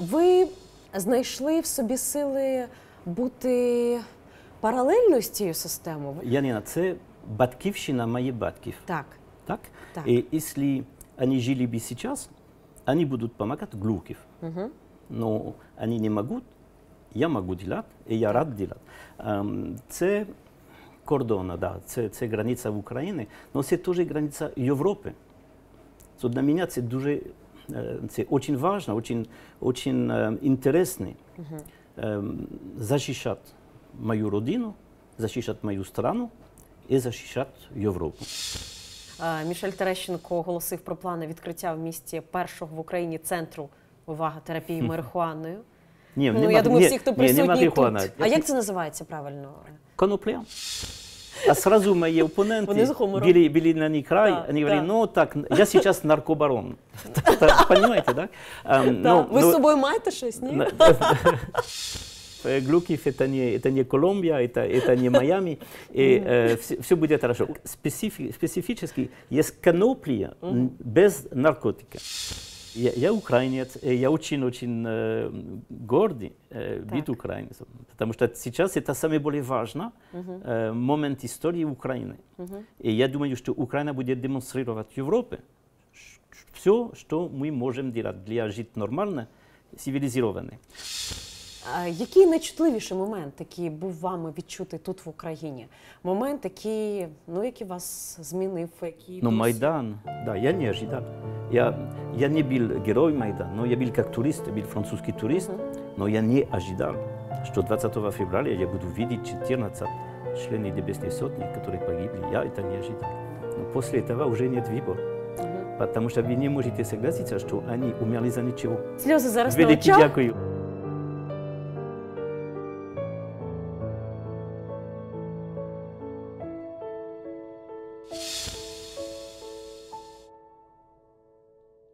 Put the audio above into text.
Ви знайшли в собі сили бути паралельно з цією системою? Яніна, це батьківщина моїх батьків. Так. Так? Так. И если они жили бы сейчас, они будут помогать глухим. Угу. Но они не могут, я можу делать, і я рад делать. Ем, Це кордон, да, це, це границя України, але це теж границя Європи. So, для мене це дуже е, це дуже важливо, дуже, дуже е, інтересно ем, мою родину, захищати мою страну і захищати Європу. Мішель Терещенко оголосив про плани відкриття в місті першого в Україні центру увага терапії марихуаною. Ні, Ну, нема- я думаю, всі, хто ні, тут. А як це називається правильно? Конопля. А сразу мои оппоненты Вони з гумором. били, били на них край, Да, они да. говорили, ну так, я сейчас наркобарон. Понимаете, да? Ам, Да. ну, Ви з ну, собою маєте щось? Ні? на- Э, Глукив это не, это не Колумбия, это, это не Майами, и все, будет хорошо. Специфи- специфически есть конопля м, без наркотика. Я, я украинец, и я очень-очень э, гордый э, быть украинцем, потому что сейчас это самый более важный э, момент истории Украины. И я думаю, что Украина будет демонстрировать Европе все, что мы можем делать для жить нормально, цивилизованно. А Який найчутливіший момент, який був вами відчутий тут в Україні? Момент, який, ну, який вас змінив, який Но був- Майдан, да, я не ожидал. Я, я не был герой Майдана, но я был как турист, я был французский турист, но я не ожидал, что 20 февраля я буду видеть 14 членов Небесной Сотни, которые погибли. Я это не ожидал. Но после этого уже нет выбора. Потому что вы не можете согласиться, что они умерли за ничего. сльози зараз на Велике очах. дякую.